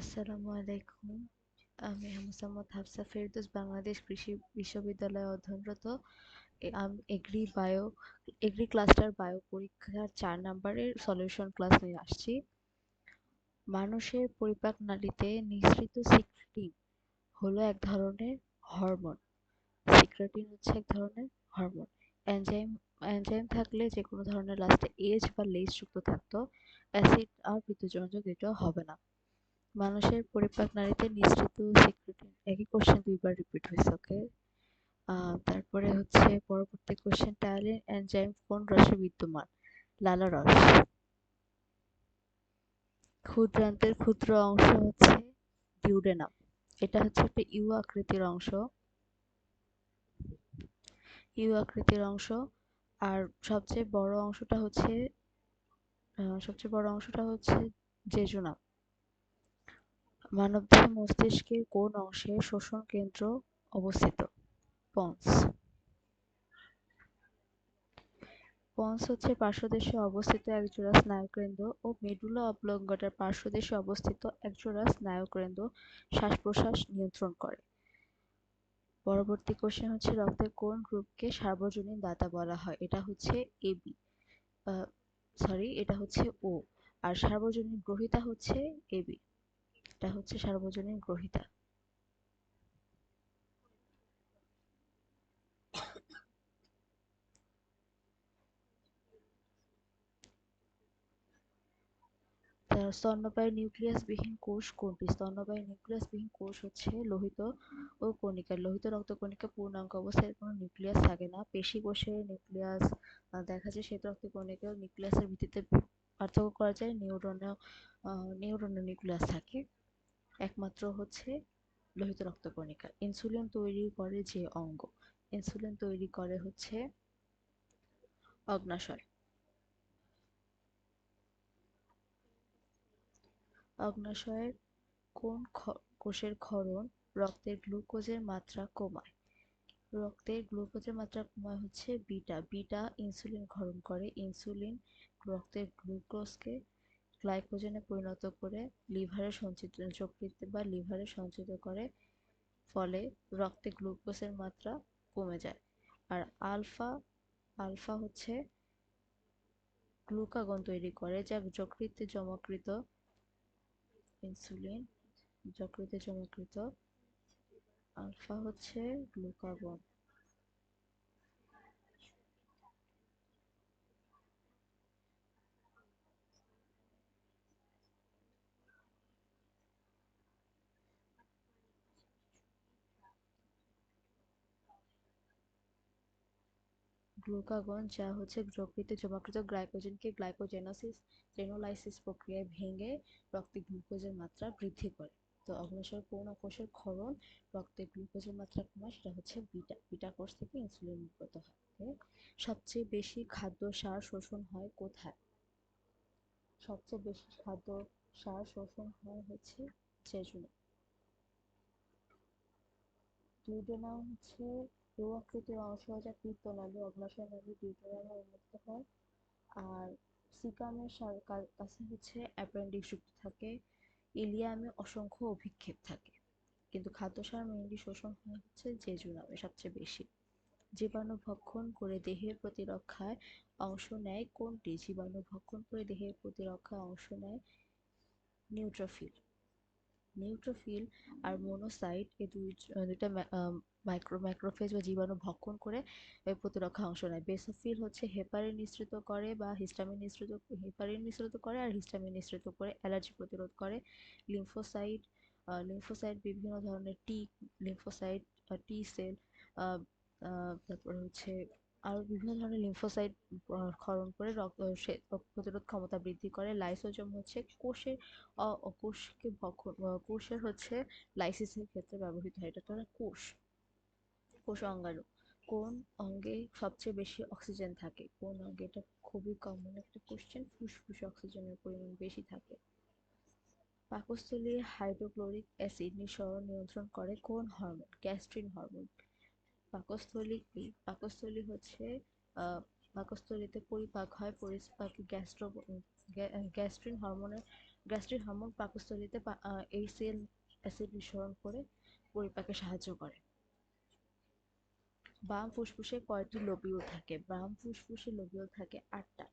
আসসালামু আলাইকুম। আমি মোসাম্মদ হাফসা ফেরদৌস, বাংলাদেশ কৃষি বিশ্ববিদ্যালয়ে অধ্যয়নরত agri bio, agri cluster bio পরীক্ষার চার নম্বরের সলিউশন ক্লাস নিয়ে আসছি। মানুষের পরিপাক নালীতে নিঃসৃত সিক্রেটিন হলো এক ধরনের হরমোন। সিক্রেটিন হচ্ছে এক ধরনের হরমোন। এনজাইম এনজাইম থাকলে যে কোনো ধরনের লাস্টে এজ বা লেজ যুক্ত থাকতো, অ্যাসিড আর বিদ্যুৎজনক এটাও হবে না। মানুষের পরিপাক নালীতে নিঃসৃত সিক্রেটিন একই কোশ্চেন দুইবার রিপিট হয়েছে ওকে তারপরে হচ্ছে পরবর্তী কোশ্চেন টায়ালিন এনজাইম কোন রসে বিদ্যমান? লালা রস। ক্ষুদ্রান্তের ক্ষুদ্র অংশ হচ্ছে ডিউডেনাম এটা হচ্ছে একটা ইউ আকৃতির অংশ। ইউ আকৃতির অংশ, আর সবচেয়ে বড় অংশটা হচ্ছে সবচেয়ে বড় অংশটা হচ্ছে জেজুনাম মানবদেহে মস্তিষ্কের কোন অংশে শোষণ কেন্দ্র অবস্থিত? পন্স। পন্স হচ্ছে পার্শ্বদেশে অবস্থিত একজোড়া স্নায়ুকেন্দ্র ও মেডুলা অবলঙ্গটার পার্শ্বদেশে অবস্থিত একজোড়া স্নায়ুকেন্দ্র শ্বাস প্রশ্বাস নিয়ন্ত্রণ করে। পরবর্তী কোশ্চেন হচ্ছে রক্তের কোন গ্রুপকে সার্বজনীন দাতা বলা হয়? এটা হচ্ছে এবি সরি এটা হচ্ছে ও, আর সার্বজনীন গ্রহিতা হচ্ছে এবি এটা হচ্ছে সার্বজনীন গ্রহিতা। স্তন্যপায়ী নিউক্লিয়াসবিহীন কোষ কোনটি? স্তন্যপায়ী নিউক্লিয়াসবিহীন কোষ হচ্ছে লোহিত ও কণিকা। লোহিত রক্ত রক্তকণিকা পূর্ণাঙ্গ অবস্থায় কোনো নিউক্লিয়াস থাকে না। পেশি কোষে নিউক্লিয়াস দেখা যায় শ্বেত রক্তকণিকা নিউক্লিয়াসের ভিত্তিতে পার্থক্য করা যায়। নিউরনে নিউরনে নিউক্লিয়াস থাকে। একমাত্র হচ্ছে লোহিত রক্তকণিকা ইনসুলিন তৈরি করে যে অঙ্গ, ইনসুলিন তৈরি করে হচ্ছে অগ্নাশয়। অগ্নাশয়ের কোন কোষের ক্ষরণ রক্তের গ্লুকোজের মাত্রা কমায়? রক্তের গ্লুকোজের মাত্রা কমায় হচ্ছে বিটা। বিটা ইনসুলিন ক্ষরণ করে। ইনসুলিন রক্তের গ্লুকোজকে গ্লাইকোজেনে পরিণত করে লিভারে সঞ্চিত, যকৃতে বা লিভারে সঞ্চিত করে, ফলে রক্তে গ্লুকোজের মাত্রা কমে যায়। আর আলফা আলফা হচ্ছে গ্লুকাগন তৈরি করে, যা যকৃতে জমাকৃত ইনসুলিন যকৃতে জমাকৃত আলফা হচ্ছে গ্লুকাগন গ্লুকাগন, যা হচ্ছে যকৃতে জমাকৃত গ্লাইকোজেনকে গ্লাইকোজেনোসিস জেনোলাইসিস প্রক্রিয়ায় ভেঙে রক্তে গ্লুকোজের মাত্রা বৃদ্ধি করে। তো অগ্নাশয় কোন কোষের ক্ষরণ রক্তে গ্লুকোজের মাত্রা কমায়, সেটা হচ্ছে বিটা বিটা কোষ থেকে ইনসুলিন নির্গত হয়। সবচেয়ে বেশি খাদ্য সার শোষণ হয় কোথায়? সবচেয়ে বেশি খাদ্য সার শোষণ হয় হচ্ছে জেজুনে ডিউডেনাম হচ্ছে রো আকৃতির অংশ যা পিত্তনালী অগ্নাশয় নালী ডিউডেনামে উন্মুক্ত হয়। আর সিকামের কাছে হচ্ছে অ্যাপেন্ডিক্স যুক্ত থাকে। ইলিয়ামে অসংখ্য অভিক্ষেপ থাকে। কিন্তু খাদ্যসার মেইনলি শোষণ হয় হচ্ছে জেজুনামে সবচেয়ে বেশি। জীবাণু ভক্ষণ করে দেহের প্রতিরক্ষায় অংশ নেয় কোনটি? জীবাণু ভক্ষণ করে দেহের প্রতিরক্ষায় অংশ নেয় নিউট্রোফিল নিউট্রোফিল আর মোনোসাইট এই দুই দুইটা মাইক্রো ম্যাক্রোফেজ বা জীবাণু ভক্ষণ করে প্রতিরক্ষা অংশ নেয়। বেসোফিল হচ্ছে হেপারিন নিঃসৃত করে বা হিস্টামিন নিঃসৃত হেপারিন নিঃসৃত করে আর হিস্টামিন নিঃসৃত করে অ্যালার্জি প্রতিরোধ করে। লিম্ফোসাইট লিম্ফোসাইট বিভিন্ন ধরনের টি লিম্ফোসাইট টি সেল তারপরে হচ্ছে আরও বিভিন্ন ধরনের লিম্ফোসাইট ক্ষরণ করে রোগ প্রতিরোধ ক্ষমতা বৃদ্ধি করে। লাইসোজোম হচ্ছে কোষের কোষকে ভক্ষণ কোষের হচ্ছে লাইসিসের ক্ষেত্রে ব্যবহৃত হয়। এটা তো কোষ কোষ অঙ্গাণু। কোন অঙ্গে সবচেয়ে বেশি অক্সিজেন থাকে? কোন অঙ্গে? এটা খুবই কমন একটা কোশ্চেন ফুসফুসে অক্সিজেনের পরিমাণ বেশি থাকে। পাকস্থলী হাইড্রোক্লোরিক অ্যাসিড নিঃসরণ নিয়ন্ত্রণ করে কোন হরমোন গ্যাস্ট্রিন হরমোন পাকস্থলী কি পাকস্থলী হচ্ছে পাকস্থলীতে পরিপাক হয়, পরিপাকে গ্যাস্ট্রো গ্যাস্ট্রিন হরমোনের গ্যাস্ট্রিক হরমোন পাকস্থলীতে এই সেল অ্যাসিড নিঃসরণ করে পরিপাকে সাহায্য করে। বাম ফুসফুসে কয়টি লোবিউল থাকে? বাম ফুসফুসে লোবিউল থাকে আটটা।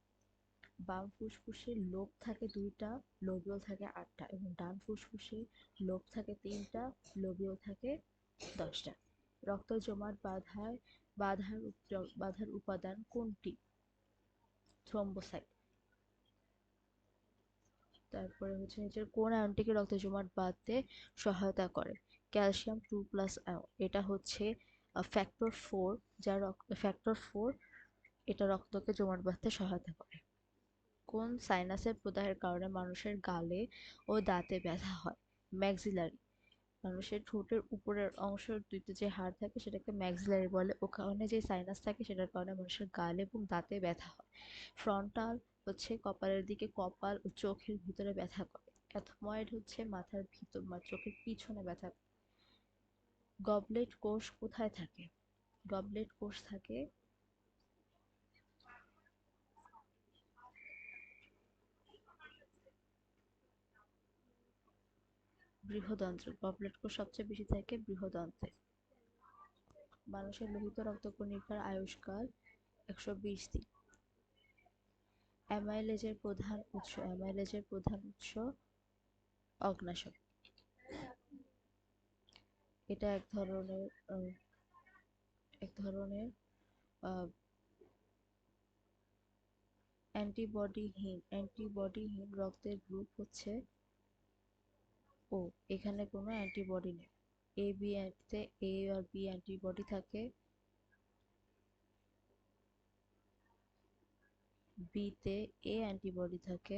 বাম ফুসফুসে লোব থাকে দুইটা লোবিউল থাকে আটটা এবং ডান ফুসফুসে লোব থাকে তিনটা লোবিউল থাকে দশটা। রক্ত জমাট বাধায়, বাধার বাধার উপাদান কোনটি? থ্রম্বোসাইট। তারপরে হচ্ছে নিচের কোন আয়নটিকে রক্ত জমাট বাঁধতে সহায়তা করে? ক্যালসিয়াম টু প্লাস এটা হচ্ছে ফ্যাক্টর ফোর, যা রক্ত, ফ্যাক্টর ফোর, এটা রক্তকে জমাট বাঁধতে সহায়তা করে। কোন সাইনাসের প্রদাহের কারণে মানুষের গালে ও দাঁতে ব্যথা হয়? ম্যাক্সিলারি। মানুষের ঠোঁটের উপরের অংশ দুইতে যে হাড় থাকে সেটাকে ম্যাক্সিলারি বলে। ওখানে যে সাইনাস থাকে সেটার কারণে মানুষের গাল এবং দাঁতে ব্যথা হয়। ফ্রন্টাল হচ্ছে কপালের দিকে, কপাল ও চোখের ভিতরে ব্যথা করে। অ্যাথময়েড হচ্ছে মাথার ভিতর চোখের পিছনে ব্যথা গবলেট কোষ কোথায় থাকে? গবলেট কোষ থাকে বৃহদন্ত্র গবলেট কোষ সবচেয়ে বেশি থাকে বৃহদন্ত্রে। মানুষের লোহিত রক্তকণিকার আয়ুষ্কাল একশো বিশ দিন। অ্যামাইলেজের প্রধান উৎস, অ্যামাইলেজের প্রধান উৎস অগ্নাশয় এটা এক ধরনের এক ধরনের অ্যান্টিবডিহীন অ্যান্টিবডিহীন রক্তের গ্রুপ হচ্ছে ও, এখানে কোনো অ্যান্টিবডি নেই। এ বি তে এ আর বি অ্যান্টিবডি থাকে। বি তে এ অ্যান্টিবডি থাকে।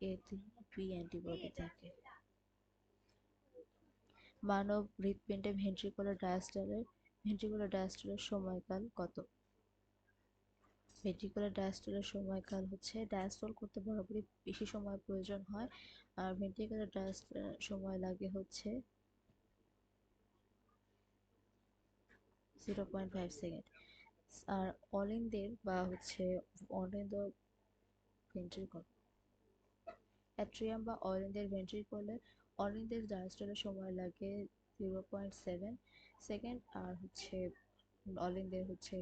এ তে বি অ্যান্টিবডি থাকে। মানব হৃৎপিণ্ডে ভেন্ট্রিকুলার ডায়াস্টলের ভেন্ট্রিকুলার ডায়াস্টলের সময়কাল কত? ভেন্ট্রিকুলার ডায়াস্টলের সময়কাল হচ্ছে, ডায়াস্টল করতে বরাবরই বেশি সময় প্রয়োজন হয়। আর ভেন্ট্রিকুলার ডায়াস্টলের সময় লাগে হচ্ছে জিরো পয়েন্ট ফাইভ সেকেন্ড আর অলিন্দের বা হচ্ছে অলিন্দ ভেন্ট্রিকল অ্যাট্রিয়াম বা অলিন্দের ভেন্ট্রিকলে অলিন্দের ডায়াস্টলের সময় লাগে জিরো পয়েন্ট সেভেন সেকেন্ড আর হচ্ছে অলিন্দের হচ্ছে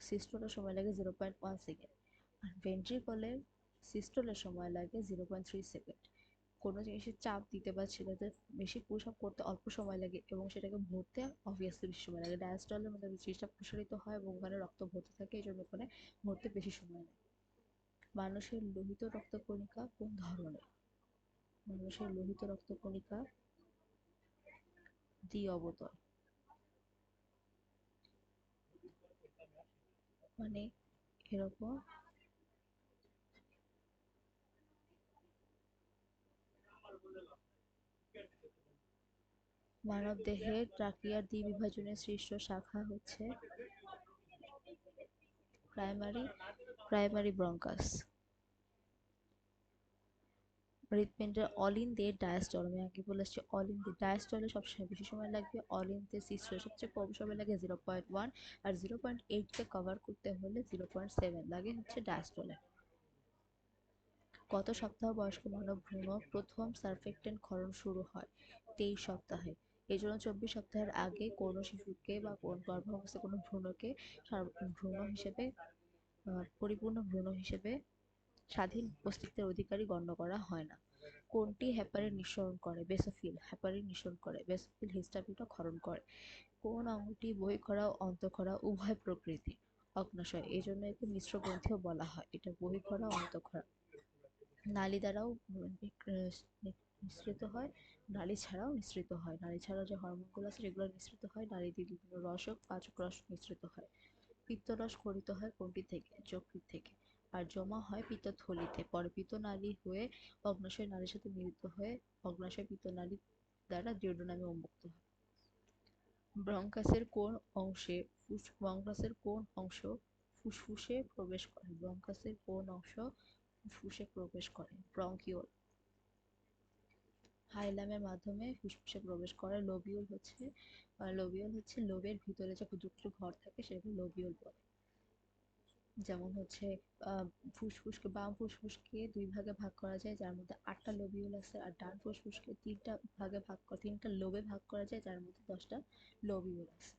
সিস্টোলের সময় লাগে জিরো পয়েন্ট ওয়ান সেকেন্ড আর ভেন্ট্রিকলের সিস্টোলের সময় লাগে জিরো পয়েন্ট থ্রি সেকেন্ড কোনো জিনিসের চাপ দিতে বা ছেলেতে বেশি পুশ আপ করতে অল্প সময় লাগে এবং সেটাকে ভরতে অবভিয়াসলি বেশি সময় লাগে। ডায়াস্টলের মধ্যে জিনিসটা প্রসারিত হয় এবং ওখানে রক্ত ভরতে থাকে, এই জন্য ওখানে ভরতে বেশি সময় লাগে। মানুষের লোহিত রক্তকণিকা কোন ধরনের? মানুষের লোহিত রক্তকণিকা দ্বি অবতল। মানে এরকম। মানব মানবদেহের ট্রাকিয়ার দ্বিবিভাজনের সৃষ্ট শাখা হচ্ছে প্রাইমারি প্রাইমারি ব্রঙ্কাস হৃৎপিণ্ডের অলিন্দের ডায়াস্টল আমি আগে বলে আসছি অলিন্দের ডায়াস্টলে সবসময় বেশি সময় লাগবে অলিন্দের সিস্টলে সবচেয়ে কম সময় লাগে জিরো পয়েন্ট ওয়ান আর জিরো পয়েন্ট এইটকে কভার করতে হলে জিরো পয়েন্ট সেভেন লাগে হচ্ছে ডায়াস্টলে গত সপ্তাহ বয়স্ক মানব ভ্রূণ প্রথম সারফেক্টেন্ট ক্ষরণ শুরু হয়? তেইশ সপ্তাহে। এই জন্য চব্বিশ সপ্তাহের আগে কোনো শিশুকে বা কোন গর্ভাবস্থায় কোনো ভ্রূণকে ভ্রূণ হিসেবে পরিপূর্ণ ভ্রূণ হিসেবে স্বাধীন অস্তিত্বের অধিকারী গণ্য করা হয় না। কোনটি হেপারিন নিঃসরণ করে? বেসোফিল। হেপারিন নিঃসরণ করে। বেসোফিল হিস্টামিনও ক্ষরণ করে। কোন অঙ্গটি বহিঃক্ষরা ও অন্তঃক্ষরা উভয় প্রকৃতি? অগ্নাশয় এই জন্য একে মিশ্র গ্রন্থিও বলা হয়। এটা বহিঃক্ষরা অন্তঃক্ষরা নালী দ্বারাও নিঃসৃত হয়, নালী ছাড়াও নিঃসৃত হয়। নালী ছাড়াও যে হরমোনগুলো আছে, সেগুলো নিঃসৃত হয়। নালী দিয়ে বিভিন্ন রসক, পাচক রস নিঃসৃত হয়। পিত্তরস খরিত হয় কোনটি থেকে? যকৃৎ থেকে। আর জমা হয় পিত্তথলিতে পরে পিত্তনালী হয়ে অগ্নাশয় নালীর সাথে মিলিত হয়ে অগ্নাশয় পিত্তনালী দ্বারা ডিওডোনামে উন্মুক্ত হয়। ব্রঙ্কাসের কোন অংশে ব্রঙ্কাসের কোন অংশ ফুসফুসে প্রবেশ করে? ব্রঙ্কাসের কোন অংশ ফুসফুসে প্রবেশ করে? ব্রঙ্কিওল হাইলামের মাধ্যমে ফুসফুসে প্রবেশ করে। লোবিউল হচ্ছে লোবিউল হচ্ছে লোবের ভিতরে যে ক্ষুদ্র ঘর থাকে সেটাকে লোবিউল বলে। যেমন হচ্ছে ফুসফুসকে বাম ফুসফুসকে দুই ভাগে ভাগ করা যায়, যার মধ্যে আটটা লোবিউল আছে আর ডান ফুসফুসকে তিনটা ভাগে ভাগ তিনটা লোবে ভাগ করা যায়, যার মধ্যে দশটা লোবিউল আছে।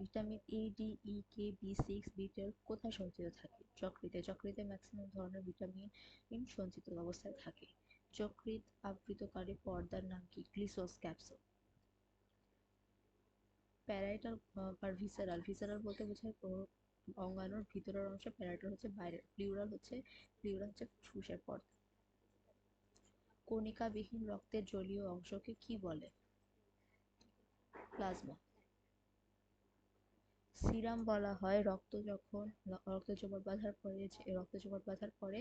Vitamin A D E K B six B twelve কোথায় সঞ্চিত থাকে? যকৃতে যকৃতে ম্যাক্সিমাম ধরনের ভিটামিন সঞ্চিত অবস্থায় থাকে। যকৃৎ আবৃতকারী পর্দার নাম কি? Glisson's capsule. প্যারাইটাল আর ভিসারাল ভিসারাল বলতে বোঝায় পুরো অঙ্গাণুর ভিতরের অংশ প্যারাইটাল হচ্ছে বাইরের, প্লিউরাল হচ্ছে প্লিউরাল হচ্ছে ফুসফুসের পর্দা কণিকাবিহীন রক্তের জলীয় অংশকে কি বলে? প্লাজমা। সিরাম বলা হয় রক্ত যখন, রক্ত জমাট বাঁধার পরে যে, রক্ত জমাট বাঁধার পরে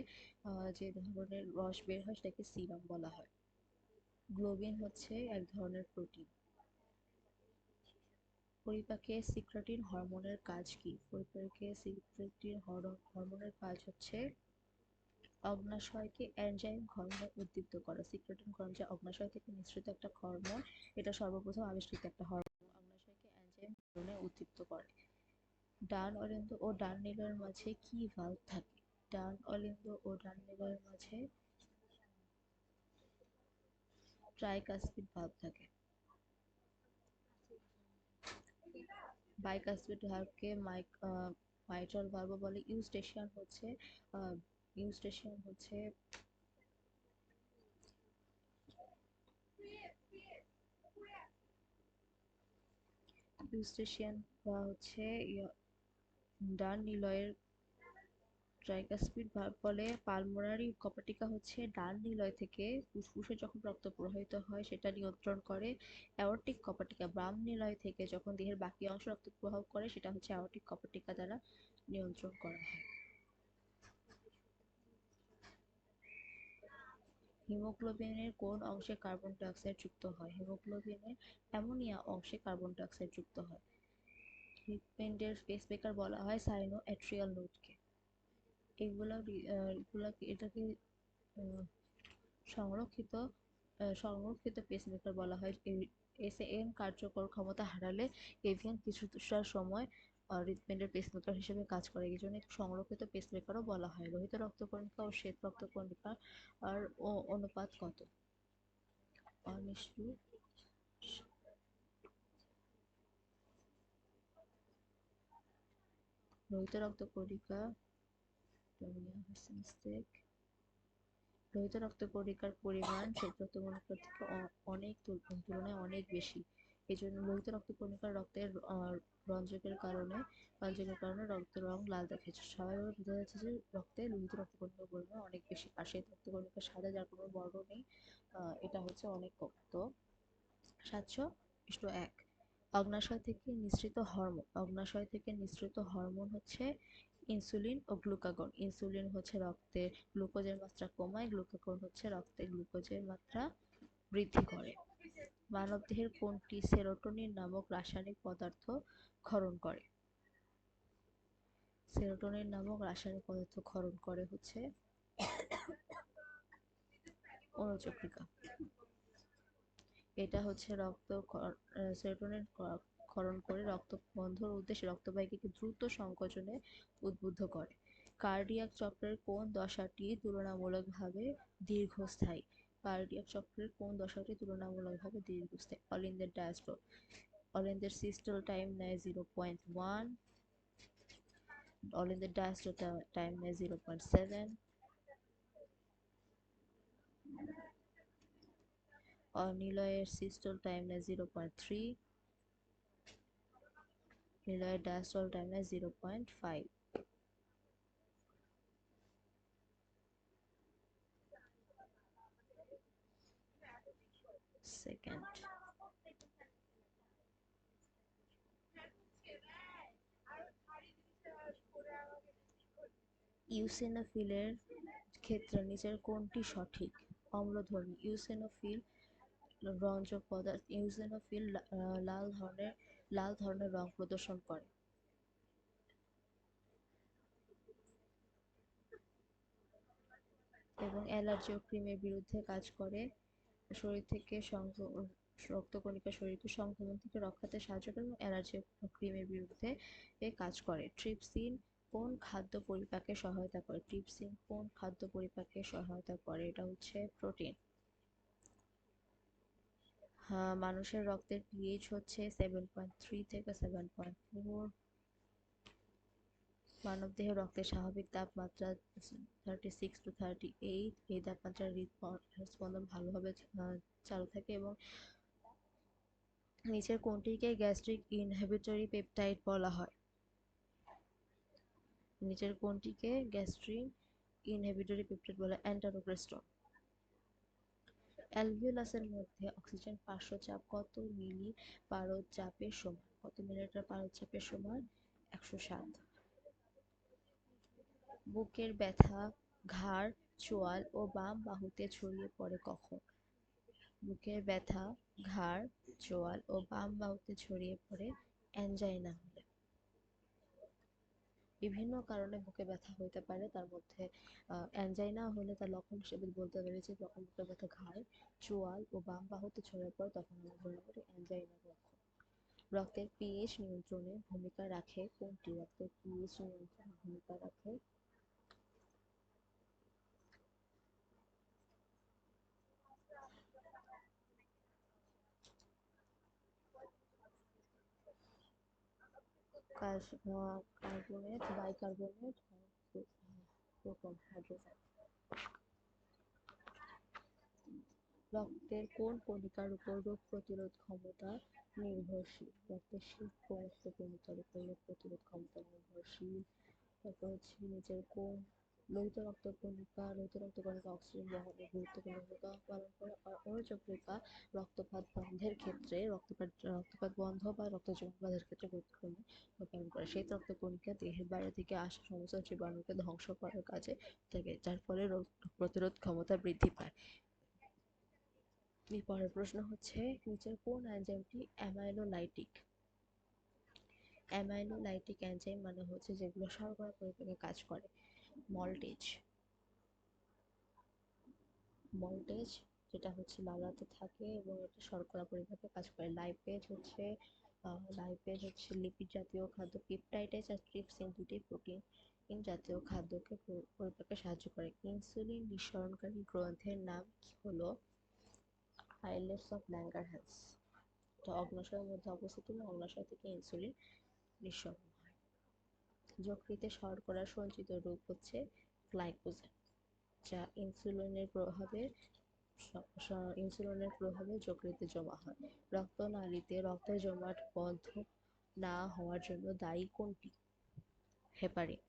যে ধরনের রস বের হয় সেটাকে সিরাম বলা হয়। গ্লোবিন হচ্ছে এক ধরনের প্রোটিন। পরিপাকে সিক্রেটিন হরমোনের কাজ কি? পরিপাকে সিক্রেটিন হরমোনের কাজ হচ্ছে অগ্নাশয়কে এনজাইম হরমোনে উদ্দীপ্ত করা। সিক্রেটিন হরমোন অগ্নাশয় থেকে নিঃসৃত একটা হরমোন এটা সর্বপ্রথম আবিষ্কৃত একটা হরমোন। অগ্নাশয়কে এনজাইম হরমোনে উদ্দীপ্ত করে। ডান অলিন্দ ও ডান নিলয়ের মাঝে কি ভালভ থাকে? ডান অলিন্দ ও ডান নিলয়ের মাঝে ট্রাইকাসপিড ভালভ থাকে। বাইকাসপিড ভালভকে মাইক মাইট্রাল ভার্ব বলে ইউস্টেশিয়ান হচ্ছে স্টেশন হচ্ছে ইউস্টেশিয়ান হচ্ছে ডান নিলয়ের ট্রাইকাসপিড বলে পালমোনারি কপাটিকা হচ্ছে ডান নিলয় থেকে ফুসফুসে যখন রক্ত প্রবাহিত হয়, সেটা নিয়ন্ত্রণ করে অ্যাওর্টিক কপাটিকা বাম নিলয় থেকে যখন দেহের বাকি অংশ রক্ত প্রবাহ করে, সেটা হচ্ছে অ্যাওর্টিক কপাটিকা দ্বারা নিয়ন্ত্রণ করা হয়। হিমোগ্লোবিনের কোন অংশে কার্বন ডাইঅক্সাইড যুক্ত হয়? হিমোগ্লোবিনের অ্যামোনিয়া অংশে কার্বন ডাইঅক্সাইড যুক্ত হয়। হৃৎপিণ্ডের পেসমেকার বলা হয় সাইনো অ্যাট্রিয়াল নোডকে। এগুলা এটাকে সংরক্ষিত সংরক্ষিত পেসমেকার বলা হয়। এসএএম কার্যকর ক্ষমতা হারালে এভিয়ান কিছুটার সময় আহ, হৃৎপিণ্ডের পেসমেকার হিসেবে কাজ করে। এই জন্য সংরক্ষিত পেসমেকারও বলা হয়। লোহিত রক্তকণিকা ও শ্বেত রক্তকণিকা আর ও- অনুপাত কত? টু লোহিত রক্তকণিকা মিস্টেক লোহিত রক্তকণিকার পরিমাণ শ্বেত থেকে অনেক তুলনায় অনেক বেশি। এই জন্য লোহিত রক্তকণিকার রক্তের রঞ্জকের কারণে রঞ্জকের কারণে রক্তের রং লাল দেখাচ্ছে স্বাভাবিকভাবে বোঝা যাচ্ছে যে রক্তে লোহিত রক্তকণিকার পরিমাণ অনেক বেশি। আর শ্বেত রক্তকণিকা সাদা যার কোনো বর্ণ নেই এটা হচ্ছে অনেক কম। তো সাতশো ইস্টু এক। অগ্নাশয় থেকে নিঃসৃত হরমোন অগ্নাশয় থেকে নিঃসৃত হরমোন হচ্ছে ইনসুলিন ও গ্লুকাগন। ইনসুলিন হচ্ছে রক্তে গ্লুকোজের মাত্রা কমায়, গ্লুকাগন হচ্ছে রক্তে গ্লুকোজের মাত্রা বৃদ্ধি করে। মানবদেহের কোনটি সেরোটোনিন নামক রাসায়নিক পদার্থ ক্ষরণ করে? সেরোটোনিন নামক রাসায়নিক পদার্থ ক্ষরণ করে হচ্ছে অনুচক্রিকা এটা হচ্ছে রক্ত সেরোটোনিন ক্ষরণ করে রক্ত বন্ধর উদ্দেশ্যে রক্তবাহিকাকে দ্রুত সংকোচনে উদ্বুদ্ধ করে। কার্ডিয়াক চক্রের কোন দশাটি তুলনামূলকভাবে দীর্ঘস্থায়ী? কার্ডিয়াক চক্রের কোন দশাটি তুলনামূলকভাবে দীর্ঘস্থায়ী? All in the diastole all in the systole time নেয় zero point one all in the dash zero time seven অনিলয়ের systole or niloyer systole time is Hilliard diastole time is 0.5. ইউসেনোফিলের ক্ষেত্রে নিচের কোনটি সঠিক? অম্লধর্মী। ইউসেনোফিল রঞ্জক পদার্থ। ইউসেনোফিল লাল ধরনের লাল ধরনের রং প্রদর্শন করে। এবং অ্যালার্জি ও ক্রিমের বিরুদ্ধে কাজ করে। শরীর থেকে সংক্র- রক্তকণিকা শরীরকে সংক্রমণ থেকে রক্ষাতে সাহায্য করে এবং অ্যালার্জি ও ক্রিমের বিরুদ্ধে কাজ করে। ট্রিপসিন কোন খাদ্য পরিপাকে সহায়তা করে? ট্রিপসিন কোন খাদ্য পরিপাকে সহায়তা করে? এটা হচ্ছে প্রোটিন। মানুষের রক্তের পিএইচ হচ্ছে সেভেন পয়েন্ট থ্রি থেকে সেভেন পয়েন্ট ফোর মানবদেহে রক্তের স্বাভাবিক তাপমাত্রা thirty six to thirty eight এই তাপমাত্রার হৃদস্পন্দন ভালোভাবে চালু থাকে এবং নিচের কোনটিকে গ্যাস্ট্রিক ইনহিবিটরি পেপটাইড বলা হয়? নিচের কোনটিকে গ্যাস্ট্রিক ইনহিবিটরি পেপটাইড বলা? অ্যান্টারোক্রেস্টন অ্যালভিওলাসের মধ্যে অক্সিজেন পার্শ্ব চাপ কত মিলি পারদ চাপের সমান? কত মিলিমিটার পারদ চাপের সমান? একশো সাত। বুকের ব্যথা, ঘাড়, চোয়াল ও বাম বাহুতে ছড়িয়ে পড়ে কখন? বুকের ব্যথা, ঘাড়, চোয়াল ও বাম বাহুতে ছড়িয়ে পড়ে অ্যানজাইনা। হলে বিভিন্ন কারণে বুকে ব্যথা হইতে পারে। তার মধ্যে অ্যাঞ্জাইনা হলে তার লক্ষণ হিসেবে বলতে পারি যে, যখন বুকে ব্যথা ঘাড়, চোয়াল ও বাম বাহুতে ছড়িয়ে পড়ে তখন আমরা ধরে করি অ্যানজাইনার লক্ষণ। রক্তের পিএইচ নিয়ন্ত্রণে ভূমিকা রাখে কোনটি? রক্তের পিএইচ নিয়ন্ত্রণে ভূমিকা রাখে কার্বনেট, বাইকার্বনেট হাইড্রোজেন। রক্তের কোন কণিকার উপর রোগ প্রতিরোধ ক্ষমতা নির্ভরশীল? রক্তের শীত সমস্ত কণিকার উপর রোগ প্রতিরোধ ক্ষমতা নির্ভরশীল? তারপর হচ্ছে নিজের কোন লোহিত রক্তকণিকা লোহিত রক্তকণিকা, অক্সিজেন বহনে গুরুত্বপূর্ণ ভূমিকা পালন করে আর অনুচক্রিকা রক্তপাত বন্ধের ক্ষেত্রে রক্তপাত রক্তপাত বন্ধ বা রক্ত জমাট ক্ষেত্রে গুরুত্বপূর্ণ পালন করে। সেই রক্তকণিকা দেহের বাইরে থেকে আসা সমস্ত জীবাণুকে ধ্বংস করার কাজে থাকে, যার ফলে রোগ প্রতিরোধ ক্ষমতা বৃদ্ধি পায়। পরের প্রশ্ন হচ্ছে, নিচের কোন এনজাইমটি অ্যামাইলোলাইটিক অ্যামাইলোলাইটিক এনজাইম মানে হচ্ছে যেগুলো শর্করা পরিপাকে কাজ করে। মল্টেজ। মল্টেজ, যেটা হচ্ছে লালাতে থাকে এবং এটা শর্করা পরিপাকে কাজ করে। লাইপেজ হচ্ছে লাইপেজ হচ্ছে লিপিড জাতীয় খাদ্য। পেপটাইডেজ আর ট্রিপসিন দুটি প্রোটিন জাতীয় খাদ্যকে পরিপাকে সাহায্য করে। ইনসুলিন নিঃসরণকারী গ্রন্থের নাম হলো? আইলেটস অফ ল্যাঙ্গারহ্যান্স তো অগ্নাশয়ের মধ্যে অবস্থিত এবং অগ্নাশয় থেকে ইনসুলিন নিঃসরণ। যকৃতে শর্করা সঞ্চিত রূপ হচ্ছে গ্লাইকোজেন যা ইনসুলিনের প্রভাবে ইনসুলিনের প্রভাবে যকৃতে জমা হয়। রক্তনালীতে রক্ত জমাট বন্ধ না হওয়ার জন্য দায়ী কোনটি? হেপারিন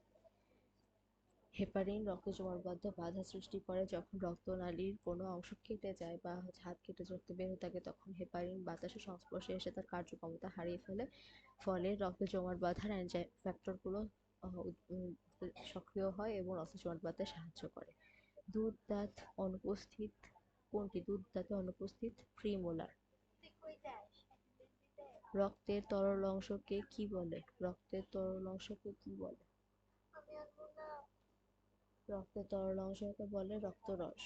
হেপারিন রক্ত জমাটবদ্ধ বাধা সৃষ্টি করে যখন রক্তনালীর কোনো অংশ কেটে যায় বা হাত কেটে রক্ত বের হয়ে থাকে তখন হেপারিন বাতাসের সংস্পর্শে এসে তার কার্যক্ষমতা হারিয়ে ফেলে। ফলে রক্ত জমাট বাঁধার ফ্যাক্টরগুলো সক্রিয় হয় এবং রক্ত জমাট বাঁধতে সাহায্য করে। দুধ দাঁত অনুপস্থিত, কোনটি? দুধ দাঁতে অনুপস্থিত প্রিমোলার। রক্তের তরল অংশকে কি বলে? রক্তের তরল অংশকে কি বলে? রক্তের তরল অংশকে বলে রক্তরস।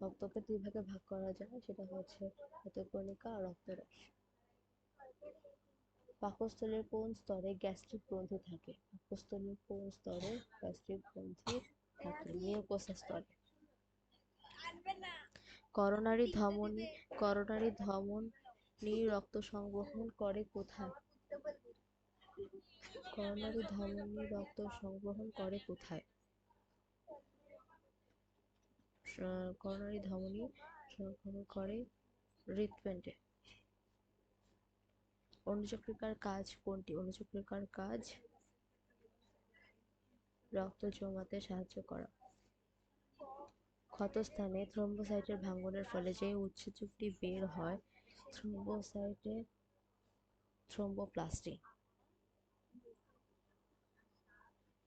রক্তকে দুই ভাগে ভাগ করা যায়, সেটা হচ্ছে রক্তকণিকা আর রক্তরস। পাকস্থলীর কোন স্তরে গ্যাস্ট্রিক গ্রন্থি থাকে? পাকস্থলীর কোন স্তরে গ্যাস্ট্রিক গ্রন্থি থাকে? মিউকোসা স্তরে। করোনারি ধমনী করোনারি ধমনী রক্ত সংবহন করে কোথায়? করোনারি ধমনী রক্ত সংবহন করে কোথায়? করোনারি ধমনী সংবহন করে হৃৎপিণ্ডে। অনুচক্রিকার কাজ কোনটি? অনুচক্রিকার কাজ রক্ত জমাতে সাহায্য করা। ক্ষতস্থানে থ্রম্বোসাইটের ভাঙ্গনের ফলে যে উৎসেচকটি বের হয়, থ্রম্বোসাইটে থ্রম্বোপ্লাস্টি।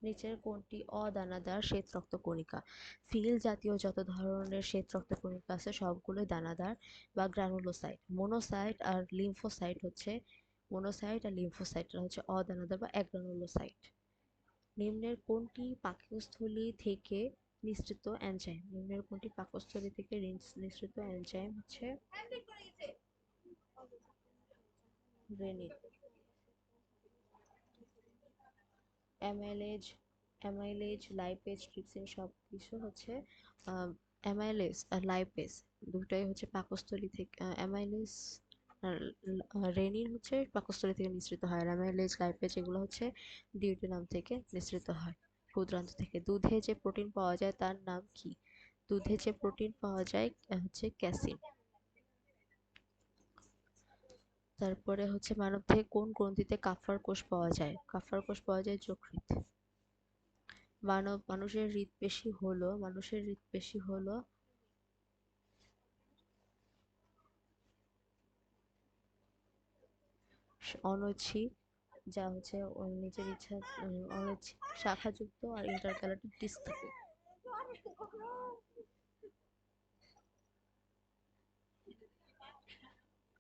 নিচের কোনটি অদানাদার শ্বেত রক্ত কণিকা। ফিল জাতীয় যত ধরনের শ্বেত রক্ত কণিকা আছে সবগুলো দানাদার বা গ্রানুলোসাইট। মোনোসাইট আর লিম্ফোসাইট হচ্ছে মনোসাইট আর লিম্ফোসাইটরা হচ্ছে অদানাদার বা অ্যাগ্রানুলোসাইট। নিম্নের কোনটি পাকস্থলী থেকে নিঃসৃত এনজাইম। নিম্নের কোনটি পাকস্থলী থেকে নিঃসৃত এনজাইম হচ্ছে renin amylase amylase lipase trypsin সব কিছু হচ্ছে অ্যামাইলেজ আর লাইপেজ দুটাই হচ্ছে পাকস্থলী থেকে অ্যামাইলেজ রেনিন হচ্ছে পাকস্থলী থেকে নিঃসৃত হয় আর অ্যামাইলেজ লাইপেজ এগুলো হচ্ছে ডিউটেনাম থেকে নিঃসৃত হয়, ক্ষুদ্রান্ত থেকে। দুধে যে প্রোটিন পাওয়া যায় তার নাম কি? দুধে যে প্রোটিন পাওয়া যায় হচ্ছে ক্যাসিন তারপরে হচ্ছে মানব থেকে কোন গ্রন্থিতে কাফার কোষ পাওয়া যায়? কাফার কোষ পাওয়া যায় যকৃত মানব, মানুষের হৃদপেশি হলো, মানুষের হৃদপেশি হলো অনৈচ্ছিক, যা হচ্ছে নিজের ইচ্ছা অনৈচ্ছিক, শাখাযুক্ত আর ইন্টারক্যালারেটিভ ডিস্ক থাকে।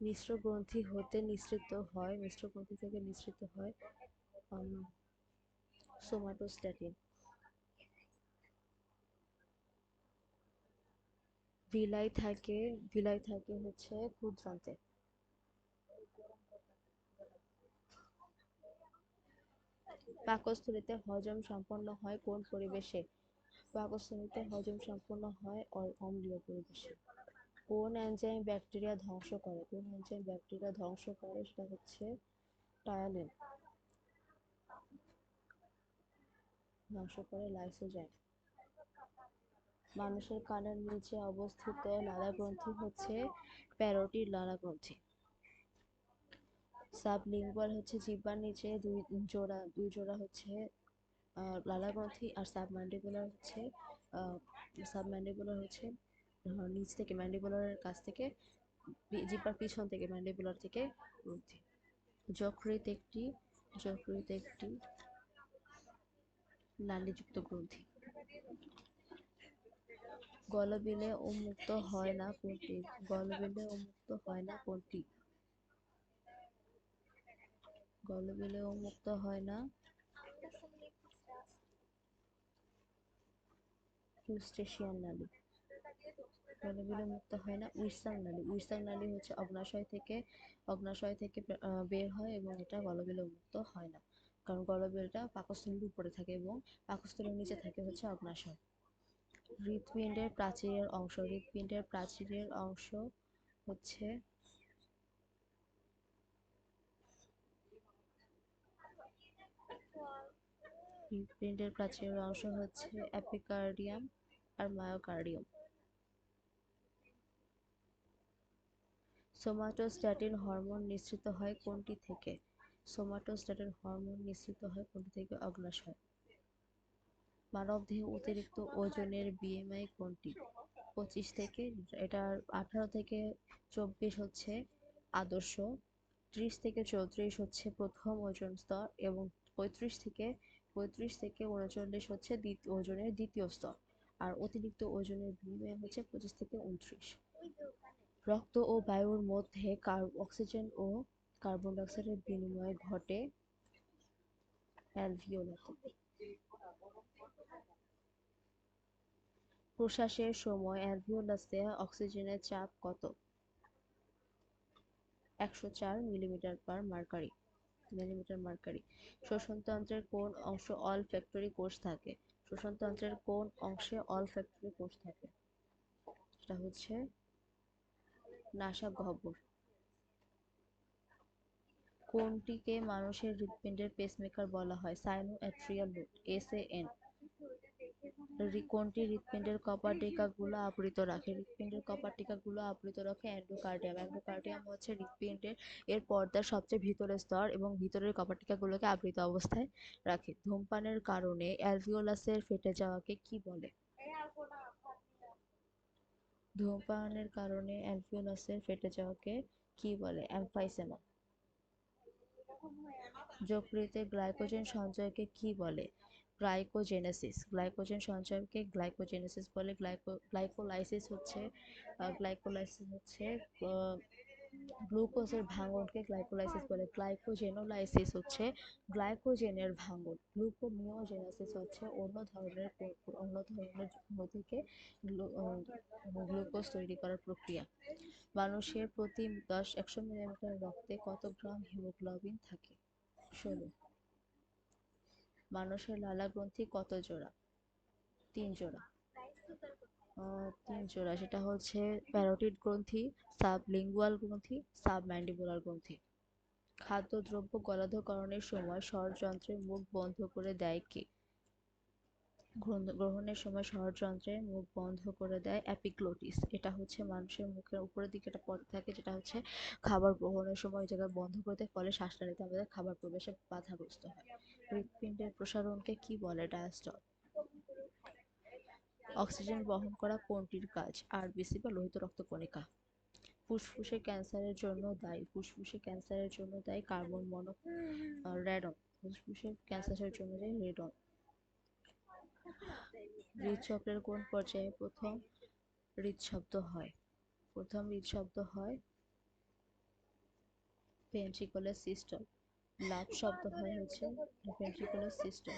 মিশ্র গ্রন্থি হতে নিঃসৃত হয় মিশ্র গ্রন্থি থেকে নিঃসৃত হয় সোমাটোস্ট্যাটিন। বিলাই থাকে বিলাই থাকে হচ্ছে ক্ষুদ্রান্তে। পাকস্থলীতে হজম সম্পন্ন হয় কোন পরিবেশে? পাকস্থলীতে হজম সম্পন্ন হয় অম্লীয় পরিবেশে। কোন এনজাইম ব্যাকটেরিয়া ধ্বংস করে? কোন এনজাইম ব্যাকটেরিয়া ধ্বংস করে সেটা হচ্ছে টায়ালিন ধ্বংস করে লাইসোজাইম মানুষের কানের নিচে অবস্থিত লালা গ্রন্থি হচ্ছে প্যারোটিড লালা গ্রন্থি সাবলিঙ্গুয়াল হচ্ছে জিহ্বার নিচে দুই জোড়া দুই জোড়া হচ্ছে লালা গ্রন্থি আর সাবম্যান্ডিবুলার হচ্ছে সাবম্যান্ডিবুলার হচ্ছে নিচ থেকে ম্যান্ডিবুলারের কাছ থেকে জিহ্বার পিছন থেকে ম্যান্ডিবুলার থেকে গ্রন্থি যকৃত একটি যকৃত একটি নালীযুক্ত গ্রন্থি গলবিলে উন্মুক্ত হয় না কোনটি? গলবিলে উন্মুক্ত হয় না কোনটি? গলবিলে উন্মুক্ত হয় না ইউস্টেশিয়ান নালী গলবিলে মুক্ত হয় না। উইসাং নালী। উইসাং নালী হচ্ছে অগ্নাশয় থেকে অগ্নাশয় থেকে বের হয় এবং এটা গলবিলে মুক্ত হয় না। কারণ গলবিলটা পাকস্থলীর উপরে থাকে এবং পাকস্থলীর নিচে থাকে হচ্ছে অগ্নাশয়। হৃৎপিণ্ডের প্রাচীরের অংশ। হৃৎপিণ্ডের প্রাচীরের অংশ হচ্ছে হৃৎপিণ্ডের প্রাচীরের অংশ হচ্ছে অ্যাপিকার্ডিয়াম আর মায়োকার্ডিয়াম। সোমাটোস্ট্যাটিন হরমোন নিঃসৃত হয় কোনটি থেকে? সোমাটোস্ট্যাটিন হরমোন নিঃসৃত হয় কোনটি থেকে? অগ্নাশয়। মানবদেহে অতিরিক্ত ওজনের বিএমআই কোনটি? পঁচিশ থেকে এটার আঠারো থেকে চব্বিশ হচ্ছে আদর্শ, ত্রিশ থেকে চৌত্রিশ হচ্ছে প্রথম ওজন স্তর এবং পঁয়ত্রিশ থেকে পঁয়ত্রিশ থেকে উনচল্লিশ হচ্ছে ওজনের দ্বিতীয় স্তর। আর অতিরিক্ত ওজনের বিনিময় হচ্ছে পঁচিশ থেকে উনত্রিশ। রক্ত ও বায়ুর মধ্যে অক্সিজেন ও কার্বন ডাইঅক্সাইডের বিনিময় ঘটে অ্যালভিওলাতে। প্রশ্বাসের সময় অ্যালভিওলাসে অক্সিজেনের চাপ কত? একশো চার millimetre per mercury, millimetre mercury. শ্বসনতন্ত্রের কোন অংশ অল ফ্যাক্টরি কোষ থাকে? শ্বসনতন্ত্রের কোন অংশে অল ফ্যাক্টরি কোষ থাকে? সেটা হচ্ছে নাসা গহ্বর। কোনটিকে মানুষের হৃৎপিণ্ডের পেসমেকার বলা হয়? সাইনো অ্যাট্রিয়াল লোড এসএএন কোনটি হৃৎপিণ্ডের কপার টিকাগুলো আবৃত রাখে? হৃৎপিণ্ডের টিকাগুলো আবৃত রাখে এন্ডোকার্ডিয়াম এন্ডোকার্ডিয়াম হচ্ছে হৃৎপিণ্ডের এর পর্দার সবচেয়ে ভিতরের স্তর এবং ভিতরের কপার টিকাগুলোকে আবৃত অবস্থায় রাখে। ধূমপানের কারণে অ্যালভিওলাসের ফেটে যাওয়াকে কি বলে? ধূমপানের কারণে অ্যালভিওলাসের ফেটে যাওয়াকে কি বলে? অ্যামফাইসেমা। যকৃতে গ্লাইকোজেন সঞ্চয়কে কি বলে? গ্লাইকোজেনেসিস। গ্লাইকোজেন সঞ্চয়কে গ্লাইকোজেনেসিস বলে। গ্লাইকো গ্লাইকোলাইসিস হচ্ছে গ্লাইকোলাইসিস হচ্ছে গ্লুকোজের ভাঙনকে গ্লাইকোলাইসিস বলে। গ্লাইকোজেনোলাইসিস হচ্ছে গ্লাইকোজেনের ভাঙন। গ্লুকোনিওজেনেসিস হচ্ছে অন্য ধরনের অন্য ধরনের থেকে গ্লুকোজ তৈরি করার প্রক্রিয়া। মানুষের প্রতি দশ একশো মিলিলিটার রক্তে কত গ্রাম হিমোগ্লোবিন থাকে? ষোলো। মানুষের লালা গ্রন্থি কত জোড়া? তিন জোড়া। আহ, তিন জোড়া। সেটা হচ্ছে প্যারোটিড গ্রন্থি সাবলিঙ্গুয়াল গ্রন্থি সাবম্যান্ডিবুলার গ্রন্থি। খাদ্যদ্রব্য গলাধকরণের সময় ষড়যন্ত্রের মুখ বন্ধ করে দেয় কে? গ্রহণের সময় ষড়যন্ত্রের মুখ বন্ধ করে দেয় অ্যাপিগ্লোটিস। এটা হচ্ছে মানুষের মুখের উপরের দিকে একটা পথ থাকে যেটা হচ্ছে খাবার গ্রহণের সময় ওই জায়গায় বন্ধ করে দেয় ফলে শ্বাস নিতে আমাদের খাবার প্রবেশে বাধাগ্রস্ত হয়। হৃৎপিণ্ডের প্রসারণকে কি বলে ডায়াস্টল? অক্সিজেন বহন করা কোনটির কাজ? আরবিসি বা লোহিত রক্তকণিকা ফুসফুসে ক্যান্সারের জন্য দায়ী। ফুসফুসে ক্যান্সারের জন্য দায়ী কার্বন মনো রেডন ফুসফুসে ক্যান্সারের জন্য দায়ী রেডন হৃদচক্রের কোন পর্যায়ে প্রথম হৃদশব্দ হয়? প্রথম হৃদশব্দ হয় ভেন্ট্রিকুলার সিস্টেম লাভ শব্দ হয় হচ্ছে ভেন্ট্রিকুলার সিস্টেম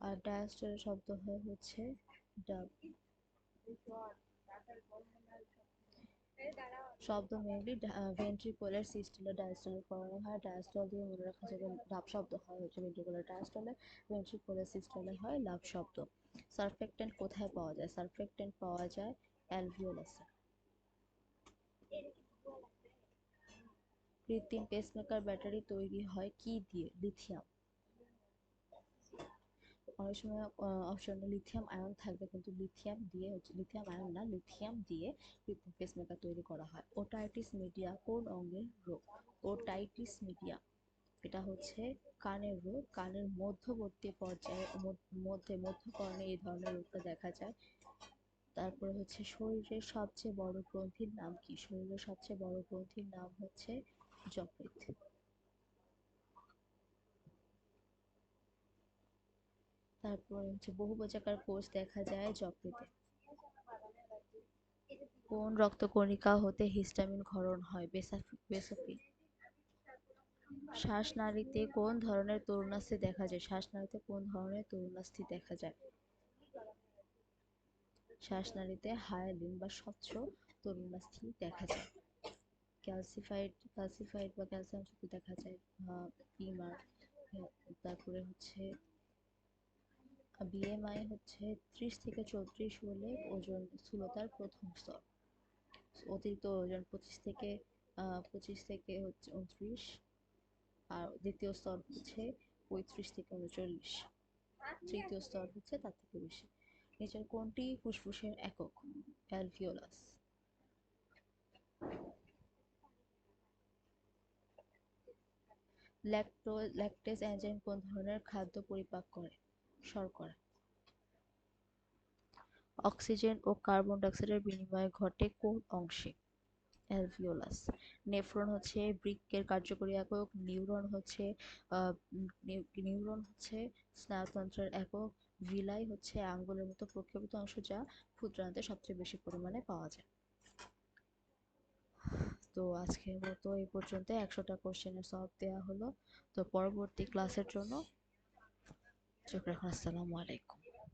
আর ডায়াস্টলের শব্দ হয় হচ্ছে ডাব। শব্দ মেনলি ভেন্ট্রিকুলার সিস্টেলে ডায়াস্টলে করানো হয়। ডায়াস্টল দিয়ে মনে রাখা যাবে লাভ শব্দ হয় হচ্ছে ভেন্ট্রিকুলার ডায়াস্টলে ভেন্ট্রিকুলার সিস্টেলে হয় লাভ শব্দ। সারফেক্টেন্ট কোথায় পাওয়া যায়? সারফেক্টেন্ট পাওয়া যায় অ্যালভিওলাসে কৃত্রিম পেসমেকার ব্যাটারি তৈরি হয় কি দিয়ে? লিথিয়াম অনেক সময় অপশনে লিথিয়াম আয়ন থাকবে কিন্তু লিথিয়াম দিয়ে হচ্ছে লিথিয়াম আয়ন না লিথিয়াম দিয়ে কৃত্রিম পেসমেকার তৈরি করা হয়। ওটাইটিস মিডিয়া কোন অঙ্গের রোগ? ওটাইটিস মিডিয়া এটা হচ্ছে কানের রোগ। কানের মধ্যবর্তী পর্যায়ে, মধ্য- মধ্যে, মধ্যকর্ণে এই ধরনের রোগটা দেখা যায়। তারপরে হচ্ছে শরীরের সবচেয়ে বড় গ্রন্থির নাম কি? শরীরের সবচেয়ে বড় গ্রন্থির নাম হচ্ছে যকৃৎ। তারপরে হচ্ছে বহু বহুবর্জাকার কোষ দেখা যায় যকৃতে। কোন রক্তকণিকা হতে হিস্টামিন ক্ষরণ হয়? বেসাফি- বেসোফিল। শ্বাসনালীতে কোন ধরনের তরুণাস্থি দেখা যায়? শ্বাসনালীতে কোন ধরনের তরুণাস্থি দেখা যায়? শ্বাসনালীতে হায়ালিন বা স্বচ্ছ তরুণাস্থি দেখা যায়। ক্যালসিফাইড ক্যালসিফাইড বা ক্যালসিয়াম দেখা যায় পিমার তারপরে হচ্ছে বিএমআই হচ্ছে ত্রিশ থেকে চৌত্রিশ হলে ওজন স্থূলতার প্রথম স্তর। অতিরিক্ত ওজন পঁচিশ থেকে পঁচিশ থেকে হচ্ছে উনত্রিশ, আর দ্বিতীয় স্তর হচ্ছে পঁয়ত্রিশ থেকে উনচল্লিশ। তৃতীয় স্তর হচ্ছে তার থেকে বেশি। নিচের কোনটি ফুসফুসের একক? অ্যালভিওলাস। ল্যাকটো, ল্যাকটেজ এনজাইম কোন ধরনের খাদ্য পরিপাক করে? শর্করা অক্সিজেন ও কার্বন ডাইঅক্সাইডের বিনিময় ঘটে কোন অংশে? অ্যালভিওলাস। নেফ্রন হচ্ছে বৃক্কের কার্যকরী একক, নিউরন হচ্ছে নিউরন হচ্ছে স্নায়ুতন্ত্রের একক, ভিলাই হচ্ছে আঙ্গুলের মতো প্রক্ষেপিত অংশ যা ক্ষুদ্রান্তে সবচেয়ে বেশি পরিমাণে পাওয়া যায়। তো আজকের মতো এই পর্যন্ত। একশোটা কোশ্চেনের সলভ দেওয়া হলো। তো পরবর্তী ক্লাসের জন্য চোখ রাখুন আসসালামু আলাইকুম